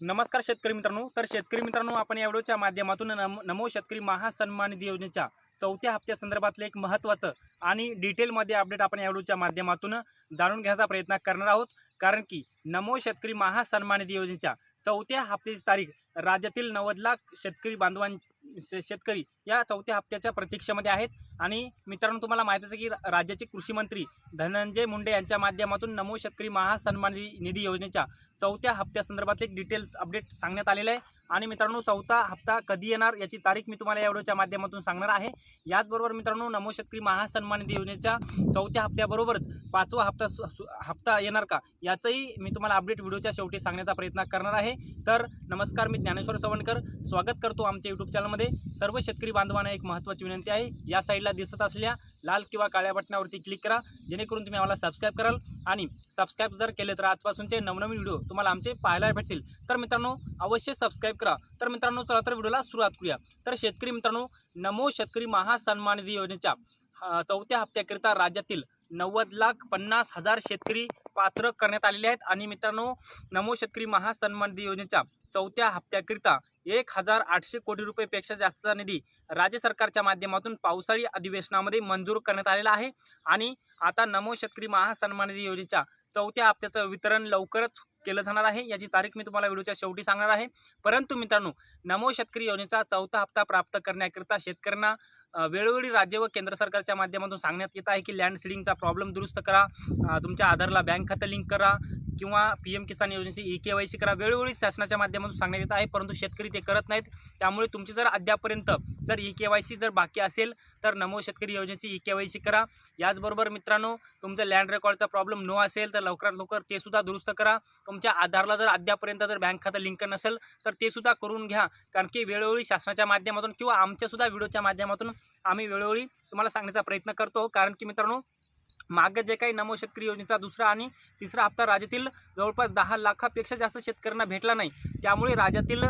नमस्कार शेतकरी मित्रांनो. तर शेतकरी मित्रांनो आपण या व्हिडिओच्या माध्यमातून नम नमो शेतकरी महासन्मान निधी योजनेच्या चौथ्या हप्त्या संदर्भातलं एक महत्त्वाचं आणि डिटेलमध्ये अपडेट आपण या व्हिडिओच्या माध्यमातून जाणून घ्यायचा प्रयत्न करणार आहोत. कारण की नमो शेतकरी महासन्मान निधी योजनेच्या चौथ्या हप्त्याची तारीख राज्यातील नव्वद लाख शेतकरी बांधवां शे- शेतकरी या चौथ्या हप्त्याच्या प्रतीक्षेमध्ये आहेत. आणि मित्रांनो तुम्हाला माहितीच आहे की राज्याचे कृषी मंत्री धनंजय मुंडे यांच्या माध्यमातून नमो शेतकरी महासन्मान निधी निधी योजनेच्या चौथ्या हप्त्यासंदर्भातले एक डिटेल्स अपडेट सांगण्यात आलेलं आहे. आणि मित्रांनो चौथा हप्ता कधी येणार याची तारीख मी तुम्हाला या व्हिडिओच्या माध्यमातून सांगणार आहे. याचबरोबर मित्रांनो नमो शेतकरी महासन्मान निधी योजनेच्या चौथ्या हप्त्याबरोबरच पाचवा हप्ता सु- सु- हप्ता येणार का याचंही मी तुम्हाला अपडेट व्हिडिओच्या शेवटी सांगण्याचा प्रयत्न करणार आहे. तर नमस्कार मी ज्ञानेश्वर सवणकर स्वागत करतो आमच्या यूट्यूब चॅनलमध्ये सर्व शेतकरी बांधवांना एक महत्त्वाची विनंती आहे. या साईडला दिसत असल्या लाल किंवा काळ्या बटनावरती क्लिक करा. जेणेकरून तुम्ही आम्हाला सबस्क्राईब कराल. आणि सबस्क्राईब जर केले तर आजपासूनचे नवनवीन व्हिडिओ तुम्हाला आमचे पाहायला भेटतील. तर मित्रांनो अवश्य सबस्क्राईब करा. तर मित्रांनो चला तर व्हिडिओला सुरुवात करूया. तर शेतकरी मित्रांनो नमो शेतकरी महासन्मान निधी योजनेच्या चौथ्या हप्त्याकरिता राज्यातील नव्वद लाख पन्नास हजार शेतकरी पात्र करण्यात आलेले आहेत. आणि मित्रांनो नमो शेतकरी महासन्मान निधी योजनेच्या चौथ्या हप्त्याकरिता एक हजार आठशे कोटी रुपयेपेक्षा जास्तचा निधी राज्य सरकारच्या माध्यमातून पावसाळी अधिवेशनामध्ये मंजूर करण्यात आलेला आहे. आणि आता नमो शेतकरी महासन्मान निधी योजनेच्या चौथ्या हप्त्याचं वितरण लवकरच केलं जाणार आहे. याची तारीख मी तुम्हाला व्हिडिओच्या शेवटी सांगणार आहे. परंतु मित्रांनो नमो शेतकरी योजनेचा चौथा हप्ता प्राप्त करण्याकरिता शेतकऱ्यांना वेळोवेळी राज्य व केंद्र सरकारच्या माध्यमातून सांगण्यात येत आहे की लँड सिडिंगचा प्रॉब्लेम दुरुस्त करा. तुमच्या आधारला बँक खातं लिंक करा. किंवा पी एम किसान योजनेची ई के वाय सी करा. वेळोवेळी शासनाच्या माध्यमातून सांगण्यात येत आहे परंतु शेतकरी ते करत नाहीत. त्यामुळे तुमची जर अद्यापर्यंत जर ई के वाय सी जर बाकी असेल तर नमो शेतकरी योजनेची ई के वाय सी करा. याचबरोबर मित्रांनो तुमचं लँड रेकॉर्डचा प्रॉब्लेम नो असेल तर लवकरात लवकर ते सुद्धा दुरुस्त करा. तुमच्या आधारला जर अद्यापर्यंत जर बँक खातं लिंक नसेल तर ते सुद्धा करून घ्या. कारण की वेळोवेळी शासनाच्या माध्यमातून किंवा आमच्यासुद्धा व्हिडिओच्या माध्यमातून आम्ही वेळोवेळी तुम्हाला सांगण्याचा प्रयत्न करतो. कारण की मित्रांनो मागं जे काही नमो शेतकरी योजनेचा दुसरा आणि तिसरा हप्ता राज्यातील जवळपास दहा लाखापेक्षा जास्त शेतकऱ्यांना भेटला नाही. त्यामुळे राज्यातील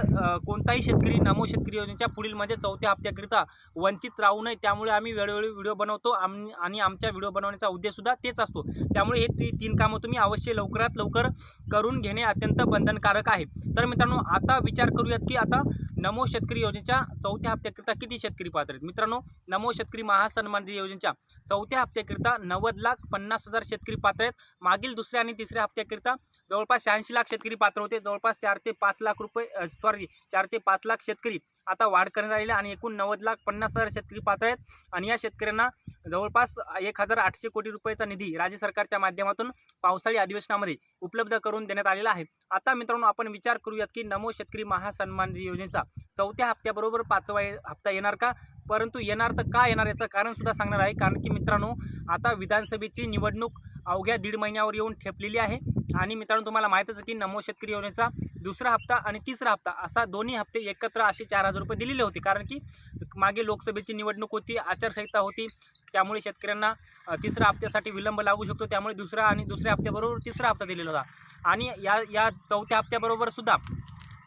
कोणताही शेतकरी नमो शेतकरी योजनेच्या पुढील म्हणजे चौथ्या हप्त्याकरिता वंचित राहू नये. त्यामुळे आम्ही वेळोवेळी व्हिडिओ बनवतो. आम आणि आमच्या व्हिडिओ बनवण्याचा उद्देशसुद्धा तेच असतो. त्यामुळे हे ती तीन कामं तुम्ही अवश्य लवकरात लवकर करून घेणे अत्यंत बंधनकारक आहे. तर मित्रांनो आता विचार करूयात की आता नमो शेतकरी योजनेच्या चौथ्या हप्त्याकरिता किती शेतकरी पात्र आहेत? मित्रांनो नमो शेतकरी महासन्मान निधी योजनेच्या चौथ्या हप्त्याकरिता नव्वद लाख पन्नास हजार शेतकरी पात्र आहेत. मागील दुसऱ्या आणि तिसऱ्या हप्त्याकरिता जवळपास शहाऐंशी लाख शेतकरी पात्र होते. जवळपास चार ते पाच लाख रुपये सॉरी चार ते पाच लाख शेतकरी आता वाढ करण्यात आलेली आहे आणि एकूण नव्वद लाख पन्नास हजार शेतकरी पात्र आहेत. आणि या शेतकऱ्यांना जवळपास एक हजार आठशे कोटी रुपयाचा निधी राज्य सरकारच्या माध्यमातून पावसाळी अधिवेशनामध्ये उपलब्ध करून देण्यात आलेला आहे. आता मित्रांनो आपण विचार करूयात की नमो शेतकरी महासन्मान योजनेचा चौथ्या हप्त्याबरोबर पाचवा ये- हप्ता येणार का? परंतु येणार तर का येणार याचं कारण सुद्धा सांगणार आहे. कारण की मित्रांनो आता विधानसभेची निवडणूक अवघ्या दीड महिन्यावर येऊन ठेपलेली आहे. आणि मित्रांनो तुम्हाला माहीतच की नमो शेतकरी योजनेचा दुसरा हप्ता आणि तिसरा हप्ता असा दोन्ही हप्ते एकत्र असे चार हजार रुपये दिलेले होते. कारण की मागे लोकसभेची निवडणूक होती आचारसंहिता होती. त्यामुळे शेतकऱ्यांना तिसऱ्या हप्त्यासाठी विलंब लागू शकतो. त्यामुळे दुसरा आणि दुसऱ्या हप्त्याबरोबर तिसरा हप्ता दिलेला होता. आणि या या चौथ्या हप्त्याबरोबर सुद्धा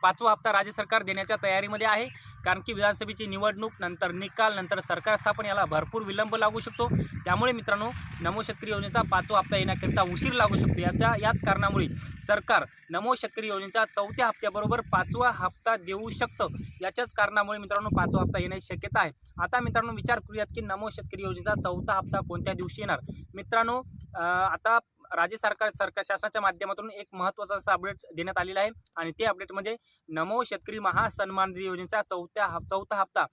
पाचवा हप्ता राज्य सरकार देण्याच्या तयारीमध्ये आहे. कारण की विधानसभेची निवडणूक नंतर निकाल नंतर सरकार स्थापन याला भरपूर विलंब लागू शकतो. त्यामुळे मित्रांनो नमो शेतकरी योजनेचा पाचवा हप्ता येण्याकरिता उशीर लागू शकतो. याच्या याच कारणामुळे सरकार नमो शेतकरी योजनेचा चौथ्या हप्त्याबरोबर पाचवा हप्ता देऊ शकतं. याच्याच कारणामुळे मित्रांनो पाचवा हप्ता येण्याची शक्यता आहे. आता मित्रांनो विचार करूयात की नमो शेतकरी योजनेचा चौथा हप्ता कोणत्या दिवशी येणार? मित्रांनो आता राज्य सरकार सरकार शासनाच्या माध्यमातून एक महत्त्वाचा असा अपडेट देण्यात आलेला आहे. आणि ते अपडेट म्हणजे नमो शेतकरी महासन्मान निधी योजनेचा चौथ्या हप चौथा हप्ता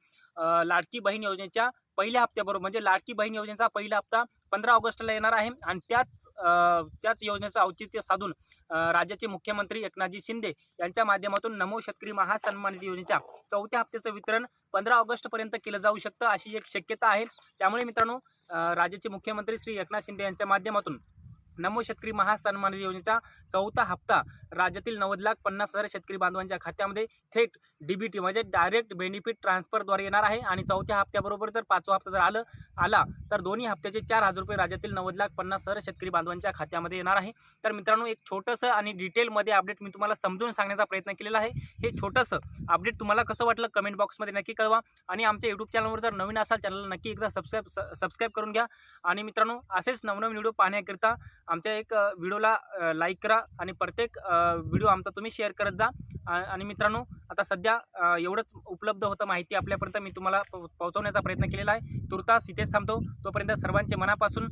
लाडकी बहीण योजनेच्या पहिल्या हप्त्याबरोबर म्हणजे लाडकी बहीण योजनेचा पहिला हप्ता पंधरा ऑगस्टला येणार आहे. आणि त्याच त्याच योजनेचं औचित्य साधून राज्याचे मुख्यमंत्री एकनाथजी शिंदे यांच्या माध्यमातून नमो शेतकरी महासन्मान निधी योजनेच्या चौथ्या हप्त्याचं वितरण पंधरा ऑगस्टपर्यंत केलं जाऊ शकतं अशी एक शक्यता आहे. त्यामुळे मित्रांनो राज्याचे मुख्यमंत्री श्री एकनाथ शिंदे यांच्या माध्यमातून नमो शेतकरी महासन्मान योजनेचा चौथा हप्ता राज्यातील नव्वद लाख पन्नास हजार शेतकरी बांधवांच्या खात्यामध्ये थेट डी बी टी म्हणजे डायरेक्ट बेनिफिट ट्रान्सफरद्वारे येणार आहे. आणि चौथ्या हप्त्याबरोबर जर पाचवा हप्ता जर आलं आला तर दोन्ही हप्त्याचे चार हजार रुपये राज्यातील नव्वद लाख पन्नास हजार शेतकरी बांधवांच्या खात्यामध्ये येणार आहे. तर मित्रांनो एक छोटंसं आणि डिटेलमध्ये अपडेट मी तुम्हाला समजून सांगण्याचा प्रयत्न केलेला आहे. हे छोटंसं अपडेट तुम्हाला कसं वाटलं कमेंट बॉक्समध्ये नक्की कळवा. आणि आमच्या यूट्यूब चॅनलवर जर नवीन असाल चॅनलला नक्की एकदा सबस्क्राईब सबस्क्राईब करून घ्या. आणि मित्रांनो असेच नवनवीन व्हिडिओ पाहण्याकरिता आमच्या एक व्हिडिओला लाईक करा आणि प्रत्येक व्हिडिओ आमचा तुम्ही शेअर करत जा. आणि मित्रांनो आता सध्या एवढंच उपलब्ध होतं माहिती आपल्यापर्यंत. मी तुम्हाला प- पोहोचवण्याचा प्रयत्न केलेला आहे. तुर्तास इथेच थांबतो. तोपर्यंत सर्वांचे मनापासून